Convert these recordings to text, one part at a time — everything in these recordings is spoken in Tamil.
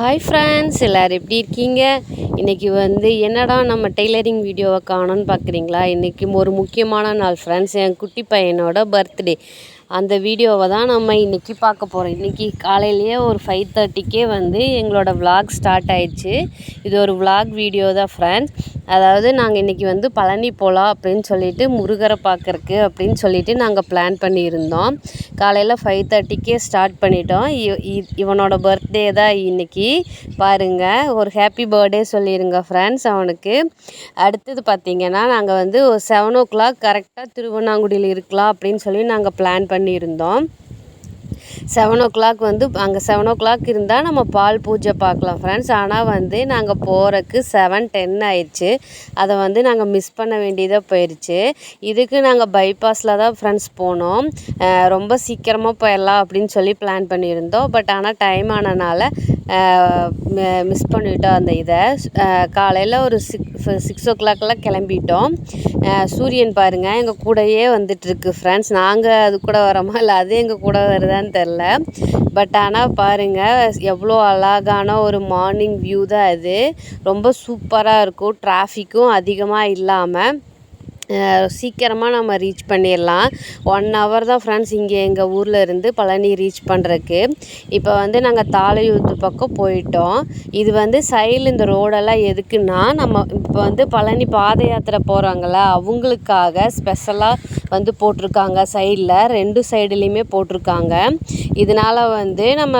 ஹாய் ஃப்ரெண்ட்ஸ் எல்லோரும் எப்படி இருக்கீங்க? இன்றைக்கி வந்து என்னடா நம்ம டெய்லரிங் வீடியோவை காணோன்னு பார்க்குறீங்களா இன்றைக்கி ஒரு முக்கியமான நாள் ஃப்ரெண்ட்ஸ் என் குட்டி பையனோட பர்த்டே அந்த வீடியோவை தான் நம்ம இன்றைக்கி பார்க்க போகிறோம் இன்றைக்கி காலையிலேயே ஒரு ஃபைவ் தேர்ட்டிக்கே வந்து எங்களோட விலாக் ஸ்டார்ட் ஆயிடுச்சு. இது ஒரு விலாக் வீடியோ தான் ஃப்ரெண்ட்ஸ் அதாவது நாங்கள் இன்றைக்கி வந்து பழனி போகலாம் அப்படின்னு சொல்லிட்டு முருகரை பார்க்குறக்கு அப்படின்னு சொல்லிட்டு நாங்கள் பிளான் பண்ணியிருந்தோம். காலையில் ஃபைவ் தேர்ட்டிக்கே ஸ்டார்ட் பண்ணிட்டோம். இ- இவனோட பர்த்டே தான் இன்னைக்கு. பாருங்கள் ஒரு ஹாப்பி பர்த்டே சொல்லிடுங்க ஃப்ரெண்ட்ஸ் அவனுக்கு. அடுத்தது பார்த்திங்கன்னா நாங்கள் வந்து ஒரு செவன் ஓ கிளாக் கரெக்டாக திருவண்ணாங்குடியில் இருக்கலாம் அப்படின்னு சொல்லி நாங்கள் பிளான் பண்ணியிருந்தோம். செவன் ஓ கிளாக் வந்து அங்கே செவன் ஓ கிளாக் இருந்தால் நம்ம பால் பூஜை பார்க்கலாம் ஃப்ரெண்ட்ஸ் ஆனால் வந்து நாங்கள் போகிறக்கு செவன் டென் ஆயிடுச்சு. அதை வந்து நாங்கள் மிஸ் பண்ண வேண்டியதாக போயிடுச்சு இதுக்கு நாங்கள் பைபாஸில் தான் ஃப்ரெண்ட்ஸ் போனோம். ரொம்ப சீக்கிரமாக போயிடலாம் அப்படின்னு சொல்லி பிளான் பண்ணியிருந்தோம். பட் ஆனால் டைம் ஆனனால மிஸ் பண்ணிட்டோம் அந்த இதை. காலையில் ஒரு சிக்ஸ் சிக்ஸ் ஓ கிளாக்லாம் கிளம்பிட்டோம். சூரியன் பாருங்கள் எங்கள் கூடயே வந்துட்டுருக்கு ஃப்ரெண்ட்ஸ் நாங்கள் அது கூட வரோமா? இல்லை அது எங்கள் கூட வருதான்னு தெரில. பட் ஆனால் பாருங்கள் எவ்வளோ அழகான ஒரு மார்னிங் வியூ தான் அது. ரொம்ப சூப்பராக இருக்கும். டிராஃபிக்கும் அதிகமாக இல்லாமல் சீக்கிரமாக நம்ம ரீச் பண்ணிடலாம். ஒன் ஹவர் தான் ஃப்ரெண்ட்ஸ் இங்கே எங்கள் ஊரில் இருந்து பழனி ரீச் பண்ணுறக்கு இப்போ வந்து நாங்கள் தாளையூத்து பக்கம் போயிட்டோம். இது வந்து சைடில் இந்த ரோடெல்லாம் எதுக்குன்னா நம்ம இப்போ வந்து பழனி பாத யாத்திரை போகிறாங்கள அவங்களுக்காக ஸ்பெஷலாக வந்து போட்டிருக்காங்க சைடில். ரெண்டு சைடுலேயுமே போட்டிருக்காங்க. இதனால் வந்து நம்ம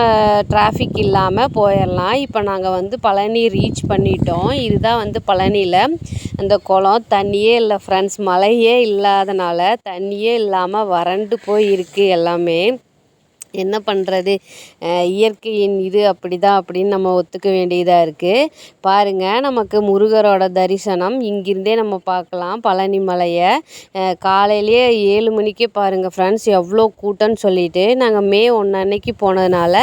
டிராஃபிக் இல்லாமல் போயிடலாம். இப்போ நாங்கள் வந்து பழனி ரீச் பண்ணிட்டோம். இதுதான் வந்து பழனியில் அந்த குளம். தண்ணியே இல்லை ஃப்ரெண்ட்ஸ் மழையே இல்லாதனால தண்ணியே இல்லாமல் வறண்டு போய் இருக்குது எல்லாமே. என்ன பண்ணுறது இயற்கையின் இது அப்படி தான் அப்படின்னு நம்ம ஒத்துக்க வேண்டியதாக இருக்குது பாருங்கள் நமக்கு முருகரோட தரிசனம். இங்கிருந்தே நம்ம பார்க்கலாம் பழனி மலையை. காலையிலேயே ஏழு மணிக்கே பாருங்கள் ஃப்ரெண்ட்ஸ் எவ்வளோ கூட்டம்னு சொல்லிட்டு நாங்கள் மே ஒன்று அன்னைக்கு போனதுனால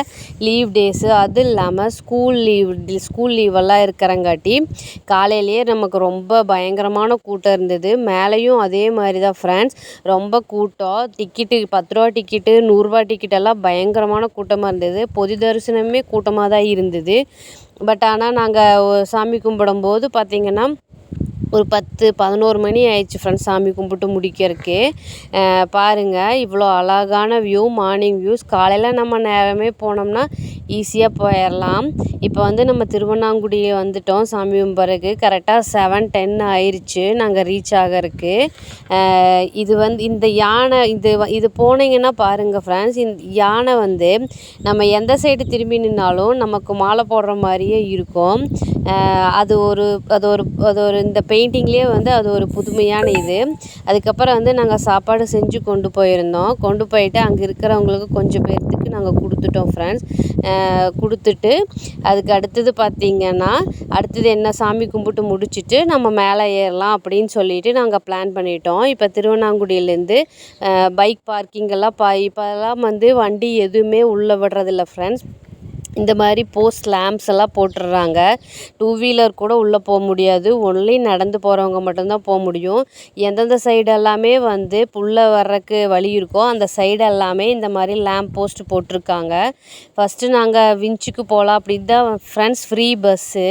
லீவ் டேஸு அது இல்லாமல் ஸ்கூல் லீவ் ஸ்கூல் லீவெல்லாம் இருக்கிறங்காட்டி காலையிலேயே நமக்கு ரொம்ப பயங்கரமான கூட்டம் இருந்தது. மேலேயும் அதே மாதிரி தான் ஃப்ரெண்ட்ஸ் ரொம்ப கூட்டம். டிக்கெட்டு பத்து ரூபா டிக்கெட்டு நூறுரூவா டிக்கெட்டெல்லாம் பயங்கரமான கூட்டமாக இருந்தது. பொது தரிசனமே கூட்டமாக தான் இருந்தது. பட் ஆனால் நாங்கள் சாமி கும்பிடும்போது பார்த்திங்கன்னா ஒரு பத்து பதினோரு மணி ஆயிடுச்சு ஃப்ரெண்ட்ஸ் சாமி கும்பிட்டு முடிக்கிறதுக்கு. பாருங்கள் இவ்வளோ அழகான வியூ மார்னிங் வியூஸ் காலையில் நம்ம நேரமே போனோம்னா ஈஸியாக போயிடலாம் இப்போ வந்து நம்ம திருவண்ணாங்குடியை வந்துட்டோம் சாமி கும்பிட்றதுக்கு. கரெக்டாக செவன் டென் ஆயிடுச்சு நாங்கள் ரீச் ஆகிறதுக்கு. இது வந்து இந்த யானை இது இது போனீங்கன்னா பாருங்கள் ஃப்ரெண்ட்ஸ் இந்த யானை வந்து நம்ம எந்த சைடு திரும்பி நின்னாலும் நமக்கு மாலை போடுற மாதிரியே இருக்கும். அது ஒரு அது ஒரு அது ஒரு இந்த பெயிண்டிங்லேயே வந்து அது ஒரு புதுமையான இது. அதுக்கப்புறம் வந்து நாங்கள் சாப்பாடு செஞ்சு கொண்டு போயிருந்தோம். கொண்டு போயிட்டு அங்கே இருக்கிறவங்களுக்கு கொஞ்சம் பேர்த்துக்கு நாங்கள் கொடுத்துட்டோம் ஃப்ரெண்ட்ஸ் கொடுத்துட்டு அதுக்கு அடுத்தது பார்த்திங்கன்னா அடுத்தது என்ன சாமி கும்பிட்டு முடிச்சிட்டு நம்ம மேலே ஏறலாம் அப்படின்னு சொல்லிட்டு நாங்கள் பிளான் பண்ணிட்டோம். இப்போ திருவண்ணாங்குடியிலேருந்து பைக் பார்க்கிங்கெல்லாம் பா இப்போல்லாம் வந்து வண்டி எதுவுமே உள்ளே விடுறதில்ல ஃப்ரெண்ட்ஸ் இந்த மாதிரி போஸ்ட் லேம்ப்ஸ் எல்லாம் போட்டுடுறாங்க. டூ வீலர் கூட உள்ளே போக முடியாது. ஒன்லி நடந்து போகிறவங்க மட்டும்தான் போக முடியும். எந்தெந்த சைடு எல்லாமே வந்து புல்ல வர்றக்கு வழி இருக்கோ அந்த சைடு எல்லாமே இந்த மாதிரி லேம்ப் போஸ்ட் போட்டிருக்காங்க. ஃபஸ்ட்டு நாங்கள் விஞ்சுக்கு போகலாம் அப்படின்னு தான் ஃப்ரெண்ட்ஸ் ஃப்ரீ பஸ்ஸு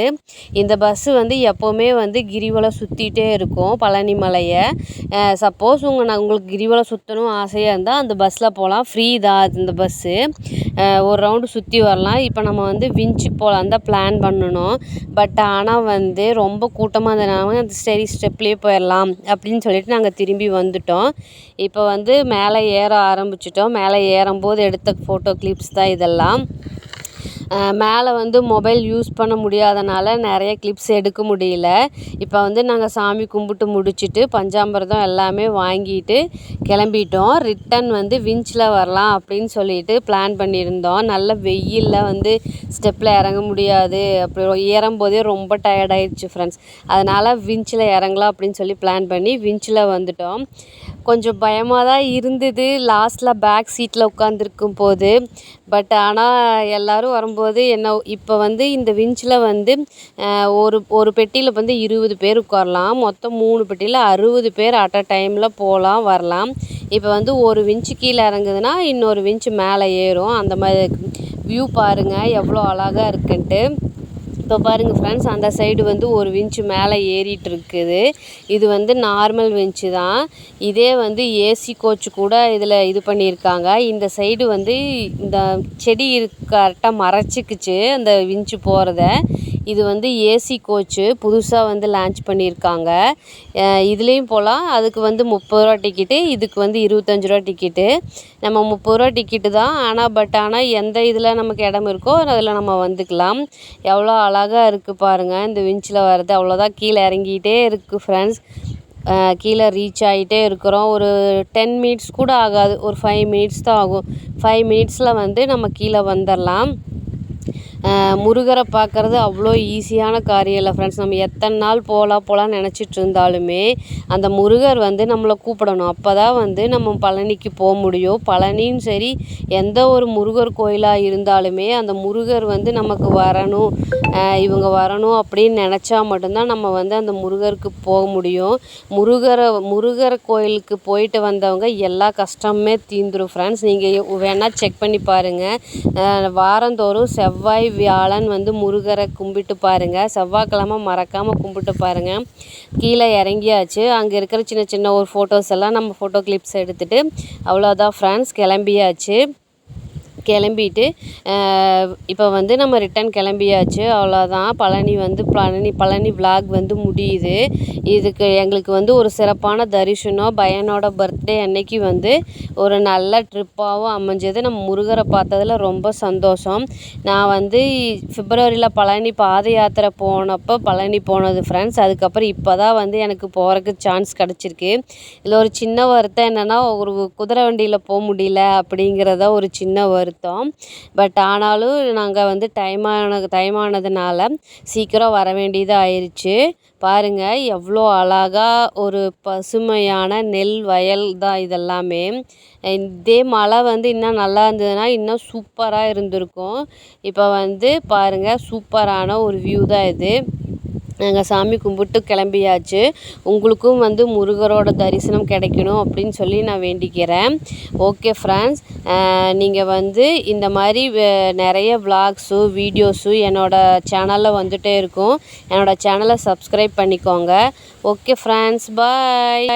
இந்த பஸ்ஸு வந்து எப்போவுமே வந்து கிரிவலம் சுற்றிட்டே இருக்கும் பழனி மலையை. சப்போஸ் உங்கள் நான் உங்களுக்கு கிரிவலம் சுற்றணும் ஆசையாக இருந்தால் அந்த பஸ்ஸில் போகலாம் ஃப்ரீ தான் இந்த பஸ்ஸு ஒரு ரவுண்டு சுற்றி வரலாம். இப்போ நம்ம வந்து விஞ்சி போகலாம் தான் பிளான் பண்ணணும். பட் ஆனால் வந்து ரொம்ப கூட்டமாக இருந்ததுனால அந்த சரி ஸ்டெப்லேயே போயிடலாம் அப்படின்னு சொல்லிட்டு நாங்கள் திரும்பி வந்துட்டோம். இப்போ வந்து மேலே ஏற ஆரம்பிச்சிட்டோம். மேலே ஏறும்போது எடுத்த ஃபோட்டோ கிளிப்ஸ் தான் இதெல்லாம். மேலே வந்து மொபைல் யூஸ் பண்ண முடியாதனால நிறைய கிளிப்ஸ் எடுக்க முடியல. இப்போ வந்து நாங்கள் சாமி கும்பிட்டு முடிச்சிட்டு பஞ்சாமிரதம் எல்லாமே வாங்கிட்டு கிளம்பிட்டோம். ரிட்டன் வந்து விஞ்சில் வரலாம் அப்படின்னு சொல்லிட்டு பிளான் பண்ணியிருந்தோம். நல்ல வெயிலில் வந்து ஸ்டெப்பில் இறங்க முடியாது. அப்படி ஏறும்போதே ரொம்ப டயர்டாயிடுச்சு ஃப்ரெண்ட்ஸ் அதனால் விஞ்சில் இறங்கலாம் அப்படின்னு சொல்லி பிளான் பண்ணி விஞ்சில் வந்துட்டோம். கொஞ்சம் பயமாக தான் இருந்தது. லாஸ்ட்டில் பேக் சீட்டில் உட்காந்துருக்கும் போது. பட் ஆனால் எல்லோரும் வரும்போது போது என்ன இப்போ வந்து இந்த விஞ்சில் வந்து ஒரு ஒரு பெட்டியில் வந்து இருபது பேர் உட்காரலாம். மொத்தம் மூணு பெட்டியில் அறுபது பேர் அட் அ டைமில் போகலாம் வரலாம். இப்போ வந்து ஒரு விஞ்சு கீழே இறங்குதுன்னா இன்னொரு விஞ்சு மேலே ஏறும். அந்த மாதிரி வியூ பாருங்கள் எவ்வளோ அழகாக இருக்குன்ட்டு. இப்போ பாருங்கள் ஃப்ரெண்ட்ஸ் அந்த சைடு வந்து ஒரு விஞ்சு மேலே ஏறிட்டு இருக்குது இது வந்து நார்மல் விஞ்சு தான். இதே வந்து ஏசி கோச் கூட இதில் இது பண்ணியிருக்காங்க இந்த சைடு வந்து இந்த செடி கரெக்டாக மறைச்சிக்குச்சு அந்த விஞ்சு போகிறத இது வந்து ஏசி கோச்சு புதுசாக வந்து லான்ச் பண்ணியிருக்காங்க. இதுலேயும் போகலாம் அதுக்கு வந்து முப்பது ரூபா டிக்கெட்டு இதுக்கு வந்து இருபத்தஞ்சி ரூபா டிக்கெட்டு நம்ம முப்பது ரூபா டிக்கெட்டு தான். ஆனால் பட் ஆனால் எந்த இதில் நமக்கு இடம் இருக்கோ அதில் நம்ம வந்துக்கலாம். எவ்வளோ அழகாக இருக்குது பாருங்கள் இந்த விஞ்சில் வர்றது அவ்வளோதான். கீழே இறங்கிக்கிட்டே இருக்குது ஃப்ரெண்ட்ஸ் கீழே ரீச் ஆகிட்டே இருக்கிறோம். ஒரு டென் மினிட்ஸ் கூட ஆகாது. ஒரு ஃபைவ் மினிட்ஸ் தான் ஆகும். ஃபைவ் மினிட்ஸில் வந்து நம்ம கீழே வந்துடலாம் முருகரை பார்க்குறது அவ்வளோ ஈஸியான காரியம் இல்லை ஃப்ரெண்ட்ஸ் நம்ம எத்தனை நாள் போகலாம் போகலான்னு நினச்சிட்டு இருந்தாலுமே அந்த முருகர் வந்து நம்மளை கூப்பிடணும். அப்போ தான் வந்து நம்ம பழனிக்கு போக முடியும். பழனியும் சரி எந்த ஒரு முருகர் கோயிலாக இருந்தாலுமே அந்த முருகர் வந்து நமக்கு வரணும். இவங்க வரணும் அப்படின்னு நினச்சா மட்டும்தான் நம்ம வந்து அந்த முருகருக்கு போக முடியும். முருகரை முருகர் கோயிலுக்கு போயிட்டு வந்தவங்க எல்லா கஷ்டமுமே தீந்துடும் ஃப்ரெண்ட்ஸ் நீங்கள் வேணால் செக் பண்ணி பாருங்கள் வாரந்தோறும் செவ்வாய் வியாழன் வந்து முருகரை கும்பிட்டு பாருங்கள் செவ்வாய்க்கிழமை மறக்காமல் கும்பிட்டு பாருங்கள் கீழே இறங்கியாச்சு. அங்கே இருக்கிற சின்ன சின்ன ஒரு ஃபோட்டோஸ் எல்லாம் நம்ம ஃபோட்டோ கிளிப்ஸ் எடுத்துகிட்டு அவ்வளோதான் ஃப்ரெண்ட்ஸ் கிளம்பியாச்சு. கிளம்பிட்டு இப்போ வந்து நம்ம ரிட்டன் கிளம்பியாச்சு. அவ்வளோதான் பழனி வந்து பழனி பழனி விலாக் வந்து முடியுது. இதுக்கு எங்களுக்கு வந்து ஒரு சிறப்பான தரிசனம். பையனோட பர்த்டே அன்னைக்கு வந்து ஒரு நல்ல ட்ரிப்பாகவும் அமைஞ்சது. நம்ம முருகரை பார்த்ததுல ரொம்ப சந்தோஷம். நான் வந்து பிப்ரவரியில் பழனி பாத யாத்திரை போனப்போ பழனி போனது ஃப்ரெண்ட்ஸ் அதுக்கப்புறம் இப்போ தான் வந்து எனக்கு போகிறக்கு சான்ஸ் கிடச்சிருக்கு. இதில் ஒரு சின்ன வருத்தம் என்னென்னா ஒரு குதிரை வண்டியில் போக முடியல அப்படிங்கிறத ஒரு சின்ன வருத்தம். பட் ஆனாலும் நாங்கள் வந்து டைம் ஆன டைம் ஆனதுனால சீக்கிரம் வர வேண்டியதாக ஆயிடுச்சு பாருங்கள் எவ்வளோ அழகாக ஒரு பசுமையான நெல் வயல் தான் இதெல்லாமே. இதே மழை வந்து இன்னும் நல்லா இருந்ததுன்னா இன்னும் சூப்பராக இருந்திருக்கும். இப்போ வந்து பாருங்கள் சூப்பரான ஒரு வியூ தான் இது. நாங்கள் சாமி கும்பிட்டு கிளம்பியாச்சு. உங்களுக்கும் வந்து முருகரோட தரிசனம் கிடைக்கணும் அப்படின்னு சொல்லி நான் வேண்டிக்கிறேன். ஓகே ஃப்ரெண்ட்ஸ் நீங்கள் வந்து இந்த மாதிரி நிறைய விளாக்ஸு வீடியோஸு என்னோடய சேனலில் வந்துகிட்டே இருக்கும். என்னோடய சேனலை சப்ஸ்கிரைப் பண்ணிக்கோங்க. Okay friends bye